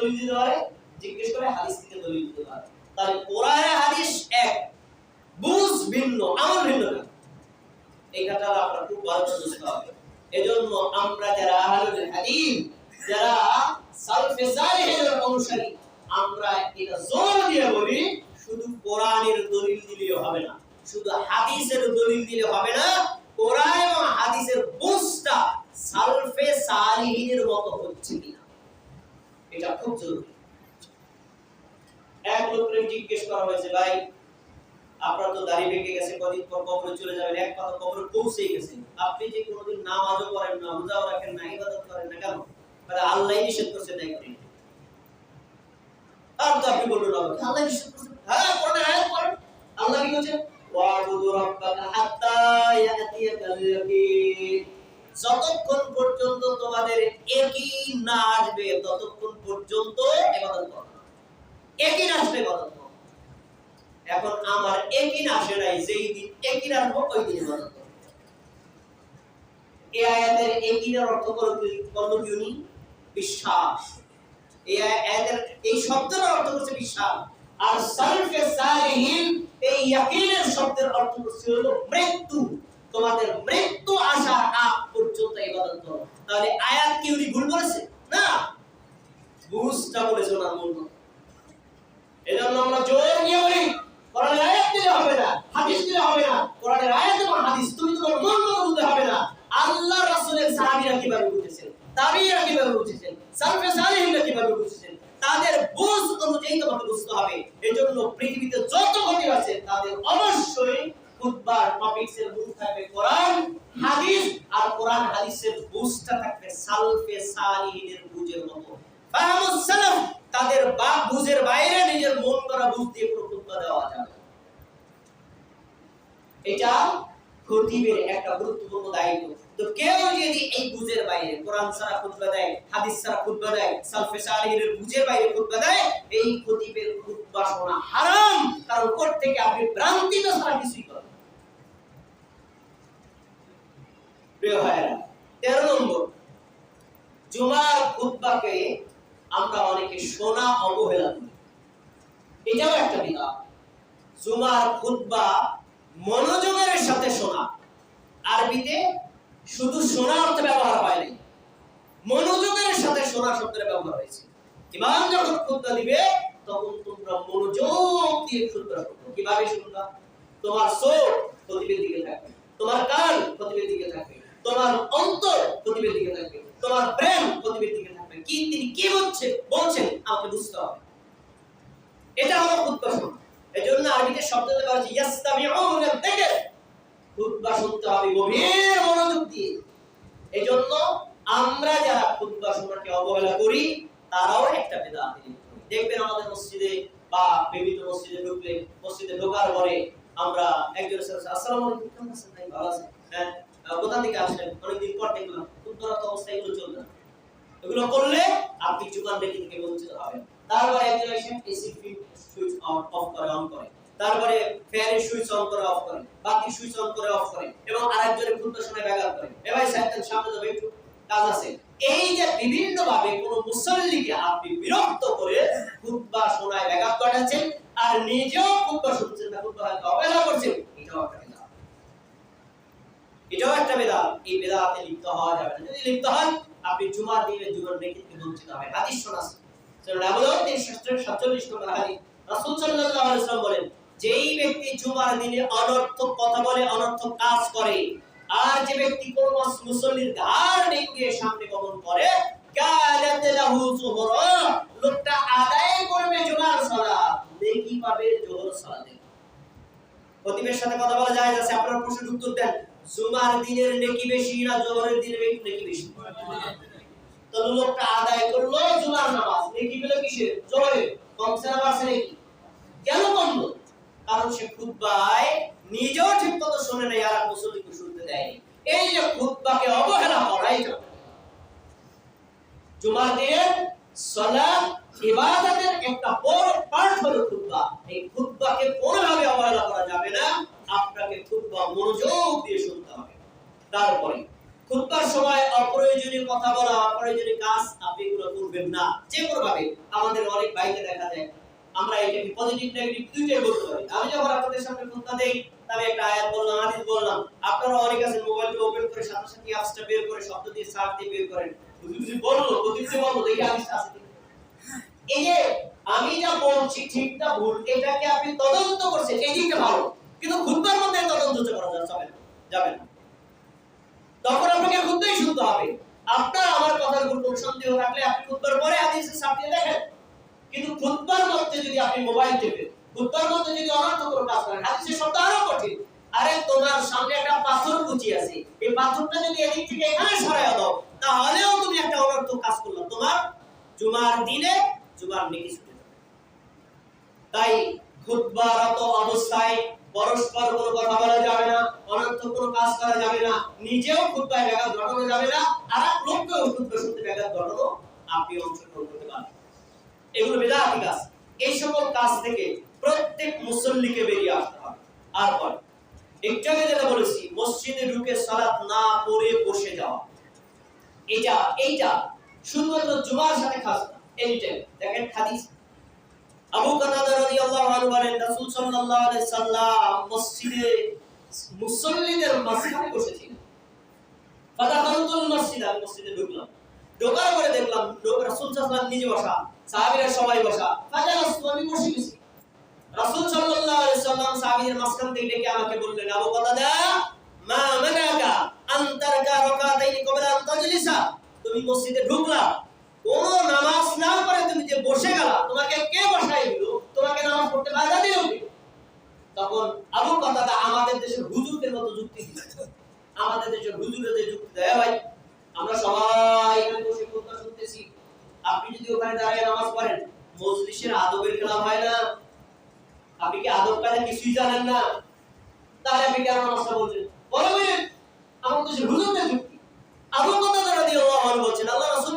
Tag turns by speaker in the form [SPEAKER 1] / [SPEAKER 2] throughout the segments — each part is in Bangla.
[SPEAKER 1] দলিল দিতে পারে, জিজ্ঞেস করে হাদিস থেকে দলিল দিতে পারে। তাহলে কোরআন হাদিস এক। বুঝ ভিন্ন, আমল ভিন্ন না। এই কথাটা আপনার খুব ভালো বুঝতে হবে। এজন্য আমরা যারা আহলুল হাদিস, যারা সালফে সালেহের অনুসারী, আমরা এটা জোর দিয়ে বলি, শুধু কোরআনের দলিল দিলেই হবে না। শুধু হাদিসের দলিল দিলে হবে না, কোরআন এবং হাদিসের বুঝটা সালফে সালিহিনের মতো হচ্ছে কিনা। এটা খুব জরুরি। এক লোকের জিজ্ঞেস করা হয়েছে, ভাই, আপনার তো দাড়ি পেকে গেছে, কদিন পর কবরে চলে যাবেন, এক কথা কবরে পৌঁছে গেছে। আপনি যে কোনোদিন নামাজও করেন না, রোজাও রাখেন না, ইবাদত করেন না কেন? তাহলে আল্লাহ নিষেধ করছে তাই করি আর তো আপনি আমাকে আল্লাহ নিষেধ করছে? হ্যাঁ কোরআনে আয়াত পড়েন। আল্লাহ কি বলছে ওয়াবুদু রাব্বাকা হাত্তা ইয়াতিয়াকাল ইয়াকিন। যতক্ষণ পর্যন্ত তোমাদের একই না আসবে, ততক্ষণ পর্যন্ত একই আসবে ইবাদত এখন আমার একই আসে নাই, যেই দিন একই আসব ওই দিন বিশ্বাস। এই শব্দের অর্থ করছে বিশ্বাস। আর মৃত্যু। তোমাদের মৃত্যু আসার আগ পর্যন্ত ইবাদত করো। তাহলে আয়াত কি উনি ভুল বলেছে? না। বুঝটা বলেছে ওনার মূল। এজন্য আমরা জোর নিয়ে বলি, কোরআনের আয়াত দিলে হবে না, হাদিস দিলে হবে না, কোরআনের আয়াত এবং হাদিস তুমি তোমার মন মতো বুঝতে হবে না। আল্লাহ রাসূলের সাহাবীরা কীভাবে বুঝেছেন তাবিঈরা কীভাবে বুঝেছেন, সালফে সালেহিনরা কীভাবে বুঝেছেন, তাদের বুঝ অনুযায়ী তোমাকে বুঝতে হবে। এজন্য পৃথিবীতে যত ঘটে আছে তাদের অবশ্যই থাকবে কোরআন, হাদিস আর কোরআন হাদিসের বুঝটা থাকবে সালফে বুঝের মতো। তাদের বা বুঝের বাইরে নিজের মন বুঝ দিয়ে দেওয়া যাবে এটা খতিবের একটা গুরুত্বপূর্ণ দায়িত্ব। তো কেউ যদি এই বুঝের বাইরে কোরআন ছাড়া খুতবা দেয়, হাদিস খুতবা দেয়, সালফে সালিহিনের বুঝের বাইরে দেয়, এই খতিবের খুতবা শোনা হারাম। কারণ কোর থেকে আপনি ভ্রান্তিত ছাড়া কিছুই করেন না। প্রিয় মনোযোগের সাথে শোনা। আরবিতে শুধু শোনা অর্থে ব্যবহার হয় নাই, মনোযোগের সাথে শোনা শব্দের ব্যবহার হয়েছে। ইমাম যখন খুতবা দিবে, তখন তোমরা মনোযোগ দিয়ে খুতবা শুনবে কীভাবে শুনবা? তোমার চোখ খতিবের দিকে থাকবে, তোমার কান খতিবের দিকে থাকবে। তোমার অন্তর খতিবের দিকে থাকবে, তোমার প্রেম খতিবের দিকে থাকবে। কি তিনি কি বলছে বলছেন, আমাকে বুঝতে হবে। এটা হলো খুতবা শোনা এজন্য আরবিতে শব্দ দেওয়া হচ্ছে ইয়াস্তামিউনা যিকর খুতবা শুনতে হবে, গভীর মনোযোগ দিয়ে। এজন্য আমরা যারা খুতবা শোনাকে অবহেলা করি, তারাও একটা বেদাত দেখবেন আমাদের মসজিদে বা বিভিন্ন মসজিদে ঢুকলে, মসজিদে ঢোকার পরে আমরা একজনের সাথে আসসালামু আলাইকুম ভালো আছেন? হ্যাঁ? কোথা থেকে আসলেন, অনেকদিন পর দেখলাম খুতবারত অবস্থায় এগুলো চলবে এগুলো করলে আপনি জুমান রেখে থেকে বঞ্চিত হবেন। তারপরে একজন এসে সুইচ অফ করে অন করে। তারপরে ফ্যানের সুইচ অন করে অফ করে। বাকি সুইচ অন করে অফ করে। এবং আরেকজনের খুঁজতে সময় ব্যাঘাত করে। এ ভাই সাইতেন সামনে যাবে একটু কাজ আছে। এই যে বিভিন্ন ভাবে কোন মুসল্লিকে আপনি বিরক্ত করে খুতবা শোনায় ব্যাঘাত ঘটাচ্ছেন, আর নিজেও খুতবা শুনছেন না খুতবা অবহেলা করছেন এটাও একটা বিধান এটাও একটা বেদাত এই বেদাতে লিপ্ত হওয়া যাবে না। যদি লিপ্ত হন আপনি জুমার দিনে রেখে থেকে বঞ্চিত হবে। হাদিস শোনা সুনান আবু দাউদ 347 নম্বর হাদিস। রাসূল সাল্লাল্লাহু আলাইহি বলেন, যেই ব্যক্তি জুমার দিনে অনর্থক কথা বলে, অনর্থক কাজ করে, আর যে ব্যক্তি কোন মুসল্লির ঘাড় ভেঙে সামনে গমন করে, কালাত লোকটা আদায় করবে জুমার সালাত। নেকি পাবে জোহর সালাতে? খতিবের সাথে কথা বলা যায় আছে আপনার প্রশ্নের উত্তর দেন। জুমার দিনের নেকি বেশি না জোহরের দিনের নেকি বেশি? তাহলে লোকটা আদায় করল জুমার নামাজ। নেকি পেল কিসের জোহরের কমছে না বাড়ছে নাকি। কেন কমলো? কারণ সে খুতবায় নিজেও ঠিক মতো শোনে নাই, আর মুসল্লিকে শুনতে দেয়নি। এই যে খুতবাকে অবহেলা করা এটা জুমার দিনের সালাত ইবাদতের একটা বড় পার্ট হলো খুতবা। এই খুতবাকে কোনোভাবে অবহেলা করা যাবে না। আপনাকে খুতবা মনোযোগ দিয়ে শুনতে হবে। তারপরে, খুতবার সময় অপ্রয়োজনীয় কথা বলা, অপ্রয়োজনীয় কাজ আপনি এগুলো করবেন না। যে কোনো ভাবে আমাদের অনেক বাইকে দেখা যায়, আমরা এটাকে পজিটিভ নেগেটিভ দুইটাই বলতে পারি। আমি যখন আপনাদের সামনে খুতবা দেই, আমি একটা আয়াত বললাম, হাদিস বললাম, আপনারা অনেক আছেন মোবাইলটা ওপেন করে সাথে সাথে অ্যাপসটা বের করে, শব্দ দিয়ে সার্চ দিয়ে বের করেন। বুঝি বলল বুঝি বলল দেখি হাদিসটা আছে। এই যে আমি যা বলছি ঠিক না ভুল, এটাকে আপনি তদন্ত করছেন, এই ভালো। কিন্তু খুতবার মধ্যে তদন্ত করা যাবে যাবে না। তখন আপনাকে খুদ্াই শুনতে হবে। আপনার আমার কথার উপর কোনো সন্দেহ থাকলে আপনি খুদ্বার পরে হাদিসের সামনে দেখেন। কিন্তু খুদ্বার মধ্যে যদি আপনি মোবাইল টেপেন খুদ্বার মধ্যে যদি অনর্থ কোনো কাজ করেন, হাদিসের শব্দ আরও কঠিন। আরে, তোমার সামনে একটা পাথর কুচি আছে। এই পাথরটা যদি এদিক থেকে এখানে সরাইয়া দাও, তাহলেও তুমি একটা অনর্থ কাজ করল। তোমার জুমার দিনে জুমার নেকি তাই খুতবারত অবস্থায় পরস্পর কোনো কথা বলা যাবে না অনর্থ কোনো কাজ করা যাবে না, নিজেও খুতবায় ব্যাঘাত ঘটানো যাবে না আর এক লোককেও খুতবা শুনতে ব্যাঘাত ঘটানো আপনি অংশগ্রহণ করতে পারেন এগুলো বেদাতি কাজ। এই সকল কাজ থেকে প্রত্যেক মুসল্লিকে বেরিয়ে আসতে হবে। আর পর একটু আগে যেটা বলেছি, মসজিদে ঢুকে সালাত না পড়ে বসে যাওয়া। এটা, এইটা শুধুমাত্র জুমার সাথে খাস না এনিটাইম দেখেন হাদিস। আবু কাতাদা রাদিয়াল্লাহু আনহু বলেন, রাসূল সাল্লাল্লাহু আলাইহি সাল্লাম মসজিদে মুসল্লিদের মাঝখানে বসেছিলেন। ফাদাখালতুল মসজিদ আমি মসজিদে ঢুকলাম। ঢোকার পরে দেখলাম রাসূল সাল্লাল্লাহু নিজে বসা, সাহাবীরা সবাই বসা। ফাজালাসতু, আমি বসে গেছি। রাসূল সাল্লাল্লাহু আলাইহি সাল্লাম সাহাবীদের মাঝখান থেকে ডেকে আমাকে বললেন, আবু কাতাদা, মা মানাকা আন তারকা রাকাতাইন ক্বাবলা আন তাজলিসা? তুমি মসজিদে ঢুকলা। কোন নামাজ না পড়ে তুমি যে বসে গেলা, তোমাকে কে বসাই দিল? তোমাকে নামাজ পড়তে বাধা দিল তখন আবু কাতাদা আমাদের দেশের হুজুরদের মতো যুক্তি আমাদের দেশের হুজুরের যে যুক্তি দেয় ভাই আমরা সবাই বসে কথা শুনতেছি। আপনি যদি ওখানে দাঁড়িয়ে নামাজ পড়েন, মজলিসের আদবের খেলাফ হয় না। আপনি কি আদব কায়দা কিছুই জানেন না? তাহলে আপনি কেন নামাজটা বলছেন? বলবেন আমার দেশের হুজুরদের যুক্তি। আবু কাতাদা রাদিয়াল্লাহু আনহু বলছেন, আল্লাহ রাসূল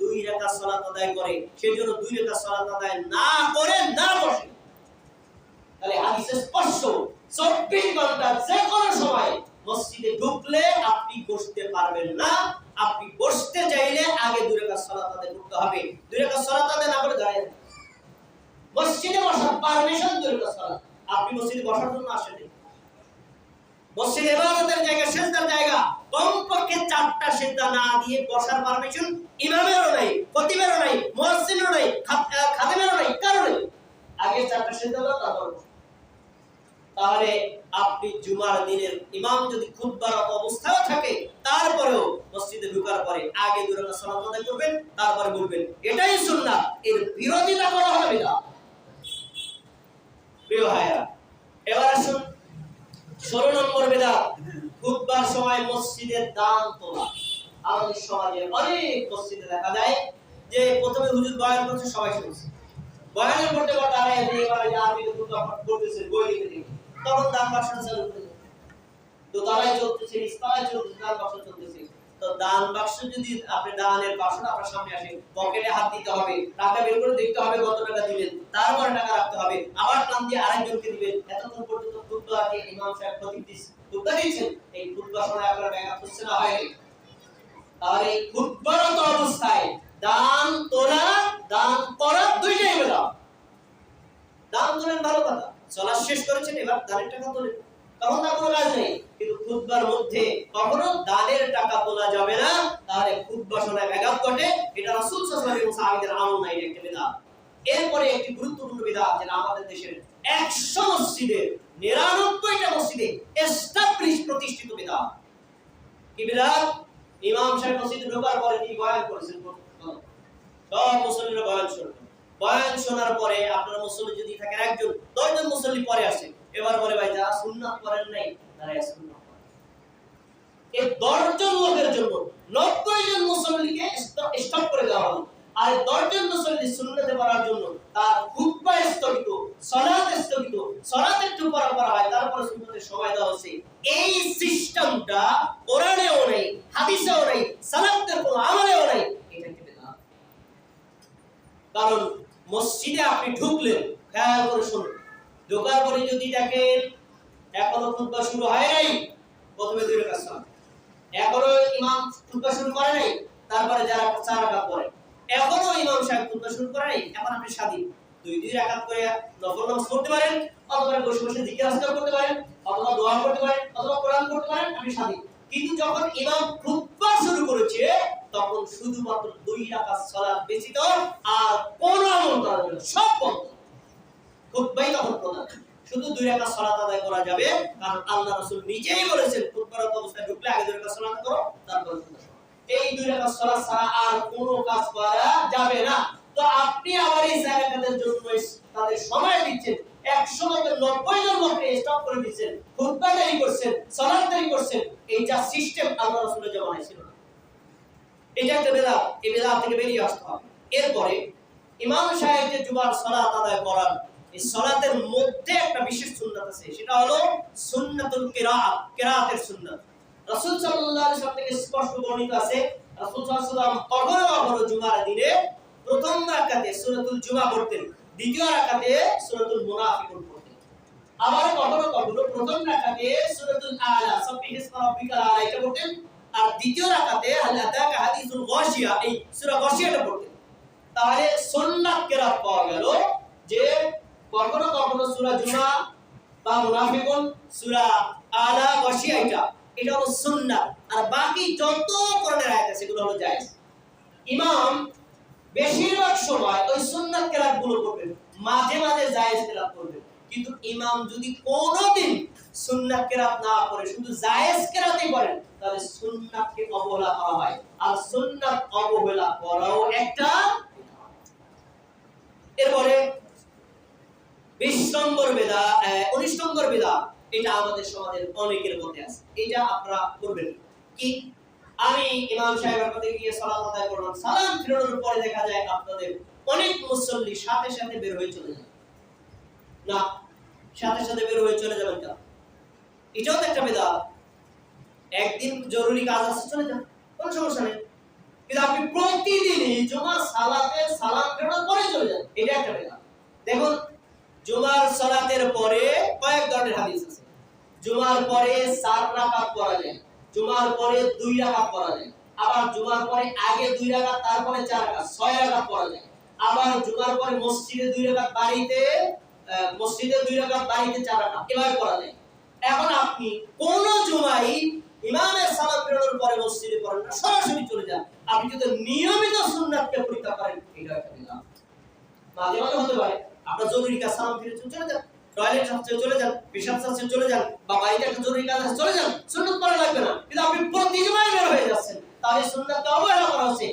[SPEAKER 1] দুই রাকাত সালাত আদায় করে সে যেন দুই রাকাত সালাত আদায় না করে না বসে তাহলে হাদিসে স্পষ্ট, চব্বিশ ঘণ্টা যে কোনো সময় মসজিদে ঢুকলে আপনি বসতে পারবেন না, আপনি বসতে চাইলে আগে দুই রাকাত সালাত আদায় করতে হবে। দুই রাকাত সালাত আদায় না করে দাঁড়িয়ে মসজিদে বসার পারমিশন দুই রাকাত সালাত। আপনি মসজিদে বসার জন্য আসেননি। মসজিদ ইবাদতের জায়গা, সেজদার জায়গা। কমপক্ষে চারটা সেজদা না দিয়ে বসার পারমিশন ইমামেরও নাই, খতিবেরও নাই মুয়াজ্জিনেরও নাই খাদেমেরও নাই, কারও নেই। আগে চারটা সেজদা দাও, তারপর তাহলে আপনি জুমার দিনের ইমাম যদি খুতবার অবস্থায় থাকে, তারপরেও মসজিদে ঢোকার পরে আগে দুই রাকাত সালাত করবেন, তারপরে বলবেন, এটাই সুন্নাহ এর বিরোধিতা করা হবে না। প্রিয় ভাইরা এবার আসুন, ষোলো নম্বর বেদা খুতবার সময় মসজিদের দান তোলা। আমাদের সমাজে অনেক মসজিদে দেখা যায় যে প্রথমে হুজুর বয়ান করছে, সবাই শুনছে। বয়ানের বা দাঁড়ায় যে এবারে যে করতেছে বই লিখে দিন তখন দান বাক্স চালু। তো তারাই চলতেছে চলতেছে, দান বাক্স চলতেছে। তো দান বাক্স যদি আপনি দানের বাক্সটা আপনার সামনে আসে, পকেটে হাত দিতে হবে, টাকা বের করে দেখতে হবে কত টাকা দিলেন, তারপরে টাকা রাখতে হবে। আবার নাম দিয়ে আরেকজনকে দিবেন। এতক্ষণ পর্যন্ত খুতবা ইমাম সাহেব খতিব দিস খুতবা দিয়েছেন এই খুতবা সময় আপনার ব্যাঘাত হচ্ছে না, হয় তাহলে এই খুতবারত অবস্থায় দান তোলা, দান করা দুইটাই বেদা দান তোলেন ভালো কথা চলা শেষ করেছেন, এবার দানের টাকা তোলেন। তখন তার কোনো কাজ নেই, কিন্তু খুতবার মধ্যে কখনো দানের টাকা তোলা যাবে না, তাহলে খুতবা শোনায় ব্যাঘাত ঘটে, এটা রাসূল সাল্লাল্লাহু আলাইহি সাহাবীদের আমল নাই একটা বিদআত এরপরে একটি গুরুত্বপূর্ণ বিদআত যেটা আমাদের দেশের 100 মসজিদে 99টা মসজিদে এস্টাবলিশ প্রতিষ্ঠিত বিদআত কি বিদআত ইমাম সাহেব মসজিদে ঢোকার পরে তিনি বয়ান করেছেন? সব মুসল্লিরা বয়ান শুনবেন বয়ান শোনার পরে আপনার মুসল্লি যদি থাকেন একজন, দশজন মুসল্লি পরে আসে। এবার বলে, ভাই, যারা সুন্নাত করেন নাই তারা সুন্নাত এই দশজন লোকের জন্য নব্বই জন মুসল্লিকে স্টপ করে দেওয়া হলো। আর দশজন মুসল্লি সুন্নতে পড়ার জন্য তার স্থগিত সলাত স্থগিত সলাত একটু পড়া করা হয় তারপরে সুন্নতে সময় দেওয়া হচ্ছে এই সিস্টেমটা কোরআনেও নেই, হাদিসেও নেই কোনো আমলেও নেই। কারণ মসজিদে আপনি ঢুকলেন, খেয়াল করে শুনুন, ঢোকার পরে যদি দেখেন এখনও খুতবা শুরু হয় নাই, প্রথমে দুই রাকাত এখনও ইমাম শুরু করে নাই, তারপরে যারা চার রাকাত এখনও ইমাম সাহেব খুতবা শুরু করে নাই এখন আপনি স্বাধীন। দুই দুই রাকাত করে নফল নামাজ পড়তে পারেন, অথবা বসে বসে জিকির আজকার করতে পারেন, অথবা দোয়া করতে পারেন, অথবা কোরআন করতে পারেন, আপনি স্বাধীন। কিন্তু যখন ইমাম খুতবা শুরু করেছে, তখন শুধুমাত্র দুই রাকাত সালাত ব্যতীত আর কোনো আমল করা যাবে সব বন্ধ। খুতবাই তখন প্রধান। শুধু দুই রাকাত সালাত আদায় করা যাবে, কারণ আল্লাহ রাসূল নিজেই বলেছেন, খুতবার অবস্থায় ঢুকলে আগে দুই রাকাত সালাত করো, তারপর খুতবা। এই দুই রাকাত সালাত ছাড়া আর কোনো কাজ করা যাবে না। তো আপনি আবার এই জায়গাটাদের জন্য তাদের সময় দিচ্ছেন। একশো থেকে নব্বই জন লোককে স্টপ করে দিচ্ছেন। খুতবা দেরি করছেন সালাত দেরি করছেন। এইটা সিস্টেম আল্লাহ রাসূলের জামানায় ছিল এটা একটা বেদা এই বেদা থেকে বেরিয়ে আসতে হবে। এরপরে ইমাম সাহেব যে সালাত আদায় এই সালাতের মধ্যে একটা বিশেষ সুন্নাত আছে। সেটা হলো সুন্নাতুল কিরাত। কিরাতের সুন্নাত। রাসূল সাল্লাল্লাহু আলাইহি ওয়াসাল্লাম থেকে স্পষ্ট বর্ণিত আছে, রাসূল সাল্লাল্লাহু কখনো কখনো জুমার দিনে প্রথম রাকাতে সূরাতুল জুমা পড়তেন, দ্বিতীয় রাকাতে সূরাতুল মুনাফিকুন পড়তেন। আবার কখনো কখনো প্রথম রাকাতে সূরাতুল আলা সাব্বিহিসমা রাব্বিকাল আলা পড়তেন, আর দ্বিতীয় রাকাতে হাল আতাকা হাদিসুল গাশিয়া, এই সূরা গাশিয়াটা পড়তেন। তাহলে সুন্নাত কেরাত পাওয়া গেল যে কখনো কখনো সূরা জুমা বা মুনাফিকুন, সূরা আলা, গাশিয়া এটা এটা হলো সুন্নাত আর বাকি যত কোরআনের আয়াত আছে সেগুলো হলো জায়েজ। ইমাম বেশিরভাগ সময় ওই সুন্নাত কেরাতগুলো করবেন। মাঝে মাঝে জায়েজ কেরাত করবেন। কিন্তু ইমাম যদি কোনোদিন সুন্নাত কেরাত না পড়ে শুধু জায়েজ কেরাতই পড়েন তাহলে সুন্নাতকে অবহেলা করা হয়। আর সুন্নাত অবহেলা করাও একটা এরপরে বিশ নম্বর বেদা উনিশ নম্বর বেদা। এটা আমাদের সমাজের অনেকের মধ্যে আছে। এটা আপনারা করবেন কি? আমি ইমাম সাহেবের কাছে গিয়ে সালাত আদায় করলাম। সালাম ফিরানোর পরে দেখা যায় আপনাদের অনেক মুসল্লি সাথে সাথে বের হয়ে চলে যায়। না, সাথে সাথে বের হয়ে চলে যাবেন কেন? এটাও তো একটা বেদা একদিন জরুরি কাজ আছে, চলে যান। কোনো সমস্যা নেই। কিন্তু আপনি প্রতিদিনই জুমার সালাতে সালাম ফেরানোর পরে চলে যান। এটা একটা বেদা দেখুন, জুমার সালাতের পরে কয়েক ধরনের হাদিস আছে। জুমার পরে চার রাকাত পড়া যায় জুমার পরে দুই রাকাত পড়া যায় আবার জুমার পরে আগে দুই রাকাত, তারপরে চার রাকাত, ছয় রাকাত পড়া যায় আবার জুমার পরে মসজিদে দুই রাকাত বাড়িতে মসজিদে দুই রাকাত বাড়িতে চার রাকাত, এভাবে পড়া যায় এখন আপনি কোন জুমাই ইমামের সালাম ফেরানোর পরে মসজিদে পড়েন না, সরাসরি চলে যান। আপনি যদি নিয়মিত সুন্নাতকে পরীক্ষা করেন, এটা একটা মাঝে মাঝে হতে পারে, আপনার জরুরি কাজ সালাম ফিরে চলে যান। টয়লেট চলে যান, পেশাব চলে যান, বা একটা জরুরি কাজ চলে যান, সুন্নাত পড়া লাগবে না। কিন্তু আপনি প্রতি জুমায় বের হয়ে যাচ্ছেন। তাহলে অবহেলা করা হচ্ছে।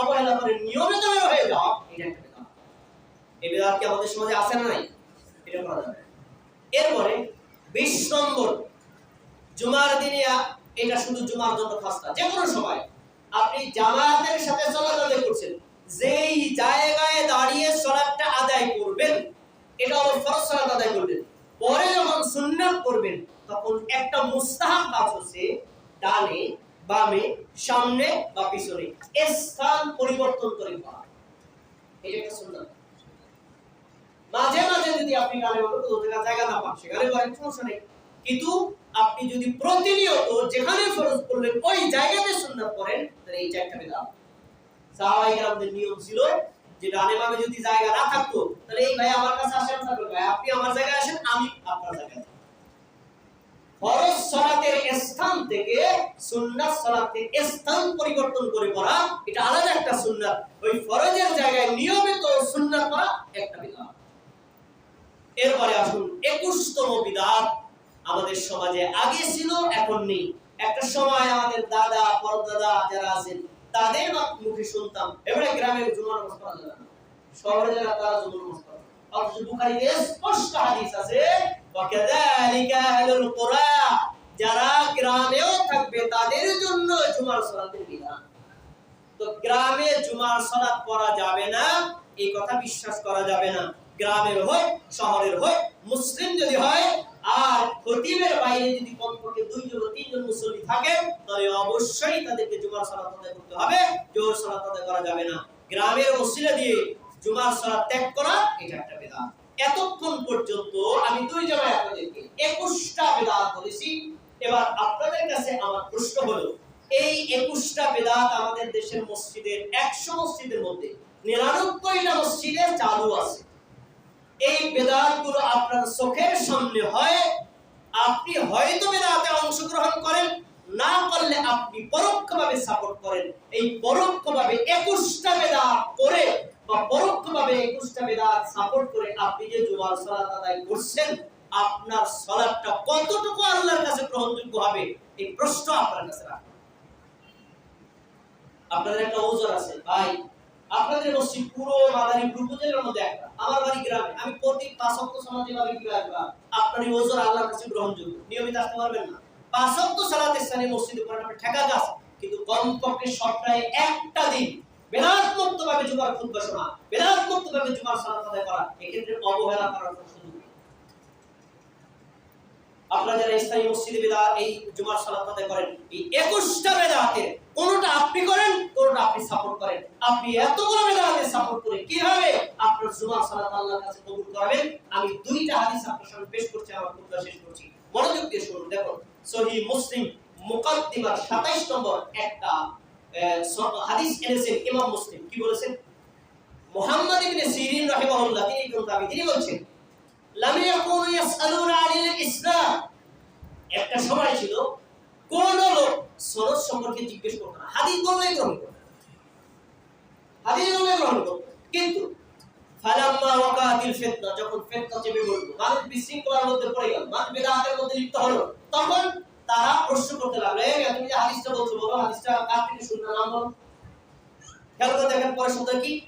[SPEAKER 1] অবহেলা করে নিয়মিত বের হয়ে এই কি আমাদের সমাজে আছে না নাই? এটা করা যাবে এরপরে বিশ নম্বর, জুমার দিনে এটা শুধু জুমার জন্য খাস না, যে কোনো সময় আপনি জামাতের সাথে আদায় করছেন, যেই জায়গায় দাঁড়িয়ে সালাতটা আদায় করবেন এটা হলো ফরজ সালাত আদায় করবেন। পরে যখন সুন্নাত করবেন, তখন একটা মুস্তাহাব কাজ হচ্ছে ডানে, বামে, সামনে বা পিছনে স্থান পরিবর্তন করে করা এটা একটা সুন্নাত। মাঝে মাঝে যদি আপনি গানে বলতে দু জায়গা জায়গা না পান, সেখানে করেন সমস্যা নেই। কিন্তু আপনি যদি প্রতিনিয়ত যেখানে ফরজ করলেন, ওই জায়গাতে সুন্নাত করেন, তাহলে এই চারটা বেদাত। সাহাবাই নিয়ম ছিল যে ডানে বামে যদি জায়গা না থাকতো, তাহলে এই ভাই আমার কাছে আসেন ভাই। আপনি আমার জায়গায় আসেন, আমি আপনার জায়গায় ফরজ সালাতের স্থান থেকে সুন্নাত সালাতের স্থান পরিবর্তন করে পড়া, এটা আলাদা একটা সুন্নাত। ওই ফরজের জায়গায় নিয়মিত সুন্নাত একটা বিধান। এরপরে আসুন, একুশতম বিদাত আমাদের সমাজে আগে ছিল, এখন নেই। একটা সময় আমাদের দাদা, পরদাদা যারা আছেন তাদের মুখে শুনতাম। এবারে গ্রামের জুমার নামাজ শহরে যারা, তারা জুমার থাকবে, তাদের জন্য তো গ্রামে জুমার যাবে না, এই কথা বিশ্বাস করা যাবে না। গ্রামের হয়, শহরের হয়, মুসলিম যদি হয় আর খতিবের বাইরে যদি কমপক্ষে দুইজন তিনজন মুসল্লি থাকে, তাহলে অবশ্যই তাদেরকে জুমার সালাত আদায় করতে হবে। জোর সালাত আদায় করা যাবে না। গ্রামের দিয়ে জুমার সালাত ত্যাগ করা, এটা একটা এতক্ষণ পর্যন্ত আমি দুই আপনাদেরকে একুশটা এবার আপনাদের কাছে আমার প্রশ্ন হলো, এই একুশটা বেদাত আমাদের দেশের মসজিদের, একশো মসজিদের মধ্যে নিরানব্বইটা মসজিদে চালু আছে। এই বেদাতগুলো আপনার চোখের সামনে হয়, আপনি হয়তো বেদাতে অংশগ্রহণ করেন, না করলে আপনি পরোক্ষভাবে সাপোর্ট করেন। এই পরোক্ষভাবে একুশটা বেদাত করে বা পরোক্ষভাবে একুশটা বেদাত সাপোর্ট করে আপনি যে জুমার সালাত আদায় করছেন, আপনার সালাতটা কতটুকু আল্লাহর কাছে গ্রহণযোগ্য হবে, এই প্রশ্ন আপনার কাছে রাখুন আপনাদের একটা ওজন আছে, ভাই আপনাদের মসজিদ পুরো মাদারী উপজেলার মধ্যে একটা। আমার বাড়ি গ্রামে। আমি প্রতি পাঁচ অক্ট সমাজে কি আসবা? আপনার এই ওজন আল্লাহর কাছে গ্রহণযোগ্য। নিয়মিত আসতে পারবেন না। পাঁচ অক্ট সালাতে স্থানে মসজিদে পড়েন আপনি ঠেকা গাছ। কিন্তু কমপক্ষে সপ্তাহে একটা দিন বেদাত মুক্ত ভাবে জুমার খুতবা শোনা বেদাত মুক্ত ভাবে জুমার সালাত আদায় করা, এক্ষেত্রে অবহেলা করার কোনো সুযোগ আপনারা যারা মসজিদে বেদা এই জুমার সালাত আদায় করেন, এই একুশটা বেদাতের কোনটা আপনি করেন, কোনটা আপনি সাপোর্ট করেন। আপনি এতগুলো বেদাতের সাপোর্ট করে কীভাবে আপনার জুমার সালাত আল্লাহর কাছে কবুল করাবেন? আমি দুইটা হাদিস আপনার সামনে পেশ করছি, আমার খুতবা শেষ করছি। মনোযোগ দিয়ে শুনুন, দেখুন। সহি মুসলিম মুকাদ্দিমার 27 নম্বর একটা হাদিস এনেছেন ইমাম মুসলিম। কি বলেছেন? মুহাম্মদ ইবনে সিরিন রাহিমাহুল্লাহ, তিনি কোন দাবি? তিনি বলছেন একটা সময় ছিল, কোন লোক সনদ সম্পর্কে জিজ্ঞেস করতো না, হাদিস গ্রহণ করতো। হাদিস গ্রহণ করতো। কিন্তু তখন তারা প্রশ্ন করতে লাগল তুমি যে হাদিসটা বলছো, বলো, হাদিসটা দেখেন কি?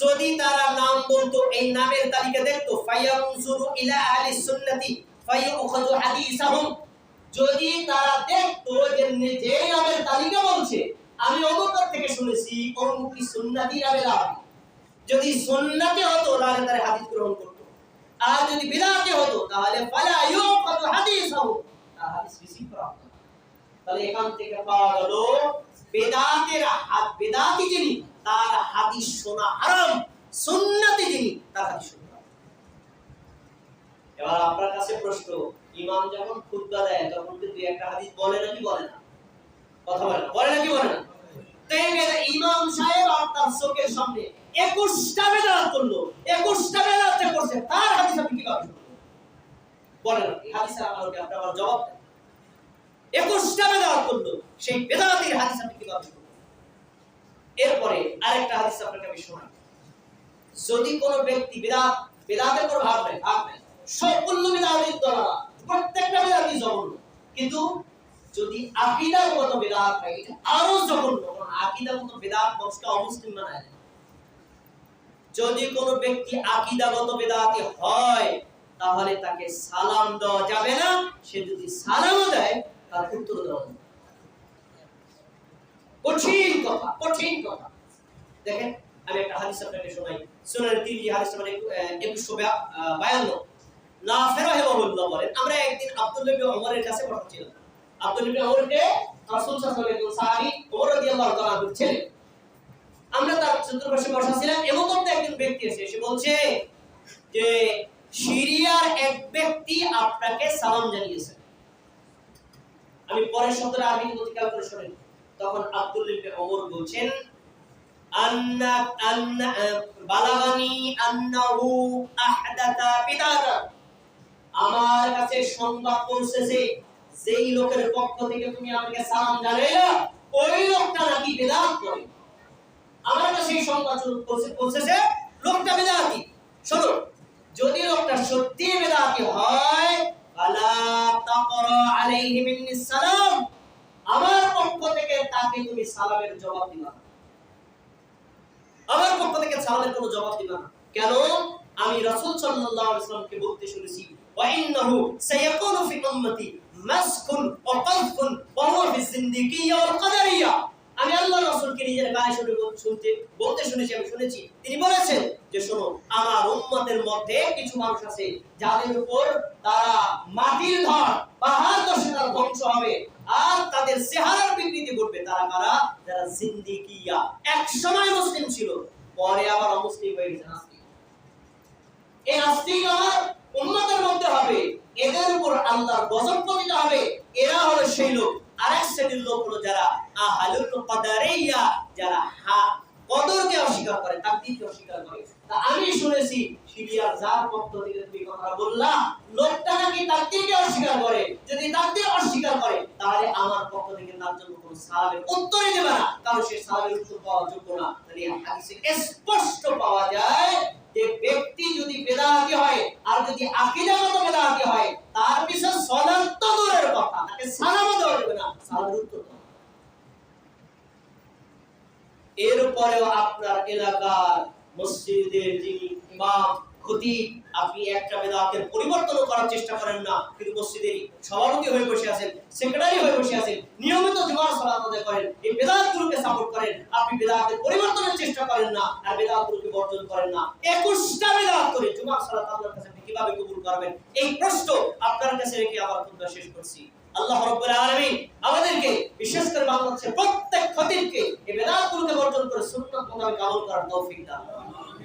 [SPEAKER 1] যদি তারা নাম বলতো, এই নামের তালিকা দেখতো যদি তারা দেখতো যে নামের তালিকা বলছে, আমি অমুকের থেকে শুনেছি, অমুক কি সুন্নতি যদি সুন্নতে হতো, তাহলে তারা হাদিস গ্রহণ করতো। আর যদি বিদাতে হতো, তাহলে হাদিস রিসিভ তাহলে এখান থেকে পাওয়া গেল, বেদাতের হাত বেদাতি যিনি তার হাদিস শোনা হারাম, সুন্নতি যিনি, তার হাদিস শোনা। এবার আপনার কাছে প্রশ্ন, ইমাম যখন খুতবা দেয়, তখন কি দুই একটা হাদিস বলে নাকি বলে না কথা বলে বলে নাকি বলে না ইমাম সাহেব চোখের সামনে একুশটা বেদাত করল, একুশটা বেদাত করছে, তার হাদিস আপনি কীভাবে? বলেন হাদিসের আপনি আমার জবাব দেন একুশটা বেদাত করল, সেই বেদাতের হাদিস আপনি? এরপরে আরেকটা হাদিস আপনাকে আমি শোনাই যদি কোনো ব্যক্তি বেদাত, বেদাতের কোনো ভাব নাই ভাব নাই সম্পূর্ণ বেদাতের দ্বারা প্রত্যেকটা বেদাতি জঘন্য কিন্তু যদি আকিদাগত বেদাত হয়, এটা আরও জঘন্য কারণ আকিদাগত বেদাত মানুষকে অমুসলিম বানায়। যদি কোনো ব্যক্তি আকিদাগত বেদাতি হয়, তাহলে তাকে সালাম দেওয়া যাবে না সে যদি সালামও দেয়, তার উত্তর দেওয়া। কঠিন কথা কঠিন কথা। দেখেন, আমি একটা হাদিস আপনাকে শোনাই। সুনান তিরমিজি হাদিস মানে বলেন, আমরা একদিন ওমরের কাছে ওমরকে রাসূল সাল্লাল্লাহু আলাইহি সাহাবী ওমর আমরা তার চতুর্পাশে বসা ছিলাম এমন একজন ব্যক্তি এসে এসে বলছে যে, সিরিয়ার এক ব্যক্তি আপনাকে সালাম জানিয়েছে। আমি পরের শব্দটা বলতে খেয়াল করে শোনেন। তখন আব্দুল ইবনে ওমর বলছেন, আন্না আন্না, বালাগানি আন্নাহু আহদাতা আমার কাছে সংবাদ পৌঁছেছে লোকের পক্ষ থেকে তুমি আমাকে সালাম জানাইলা, ওই লোকটা নাকি বেদাত করে। আমার কাছে সংবাদ পৌঁছেছে, লোকটা বেদাতি। শোনো, যদি লোকটা সত্যি বেদাতি হয়, ফালা তাকরা আলাইহি মিন্নি সালাম। তাকে তুমি সালামের জবাব দিবা আমার পক্ষ থেকে সালামের কোনো জবাব দিবা না। কেন? আমি রাসূল সাল্লাল্লাহু আলাইহি বলতে শুনেছি, ওয়া ইন্নাহু ফি উম্মতি মাসকুন ওয়া ওয়া হুয়া ফি ওয়াল আমি আল্লাহ রাসূলকে নিজের গায়ে শুনে শুনতে, বলতে শুনেছি, আমি শুনেছি। তিনি বলেছেন যে, শোনো, আমার উম্মতের মধ্যে কিছু মানুষ আছে, যাদের উপর তারা মাটির ধর পাহাড় দশে তারা ধ্বংস হবে, আর তাদের চেহারার বিকৃতি তারা কারা যারা জিন্দিকিয়া এক সময় মুসলিম ছিল, পরে আবার অমুসলিম হয়ে গেছে নাস্তিক। এই নাস্তিক আমার উম্মতের মধ্যে হবে, এদের উপর আল্লাহর গজব পতিত হবে, এরা হলো সেই লোক। আরেক শ্রেণির লোক হলো যারা আহালুল কাদারিয়া, যারা হা কদরকে অস্বীকার করে, তাকদীরকে অস্বীকার করে। আমি শুনেছি সিরিয়ার যার থেকে তুমি কথা বললা, লোকটা নাকি তাকদীরকে অস্বীকার করে। যদি তাকদীর অস্বীকার করে, তাহলে আমার পক্ষ থেকে তার জন্য কোনো সালামের উত্তরই দেবে না। কারণ সে সালামের উত্তর পাওয়ার যোগ্য না। তাহলে হাদিসে স্পষ্ট পাওয়া যায় যে ব্যক্তি যদি বেদাতি হয় আর যদি আকীদাগত বেদাতি হয়, তার পিছনে সলাত তো দূরের কথা। তাকে সালামও দেওয়া যাবে না। সালামের উত্তর এরপরেও আপনার এলাকার মসজিদের যিনি ইমাম, খতিব, আপনি একটা বেদাতের পরিবর্তন করার চেষ্টা করেন না। কিন্তু মসজিদের সভাপতি হয়ে বসে আছেন, সেক্রেটারি হয়ে বসে আছেন, নিয়মিত জুমার সালাত আদায় করেন, এই বেদাতগুলোকে সাপোর্ট করেন, আপনি বেদাতের পরিবর্তনের চেষ্টা করেন না আর বেদাতগুলোকে বর্জন করেন না। একুশটা বেদাত করে জুমার সালাত আল্লাহর কাছে আপনি কীভাবে কবুল করবেন? এই প্রশ্ন আপনার কাছে রেখে আবার খুতবা শেষ করছি। আল্লাহ রাব্বুল আলামিন আমাদেরকে, বিশেষ করে বাংলাদেশের প্রত্যেক খতিবকে, এই বেদাতগুলোকে বর্জন করে সুন্নাত মোতাবেক আমল করার তৌফিক দান